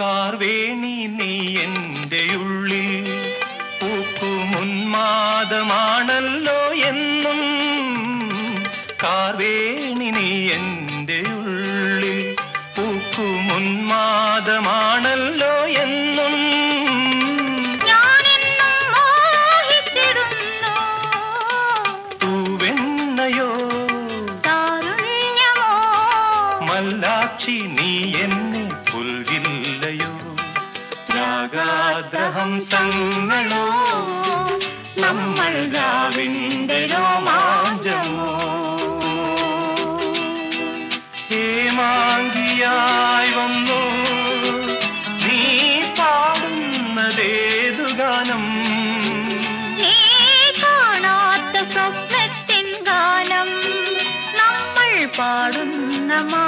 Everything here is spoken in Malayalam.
കാർവേണി നീ എന്റെ ഉള്ളിൽ. പൂക്കുമുന്മാദമാണല്ലോ എന്നും. കാർവേണി നീ എന്റെ ഉള്ളിൽ. പൂക്കുമുന്മാദമാണല്ലോ എന്നും. താരുണ്യമോ മല്ലാക്ഷി നീ ആകാഗ്രഹംസങ്ങളോ നമ്മൾ ഗാവിന്റെ രോമാഞ്ചമോ ഹേമാങ്കിയായി വന്നു. നീ പാടുന്നതേതു ഗാനം? നീ കാണാത്ത സ്വപ്നത്തിൻ ഗാനം നമ്മൾ പാടുന്ന മാ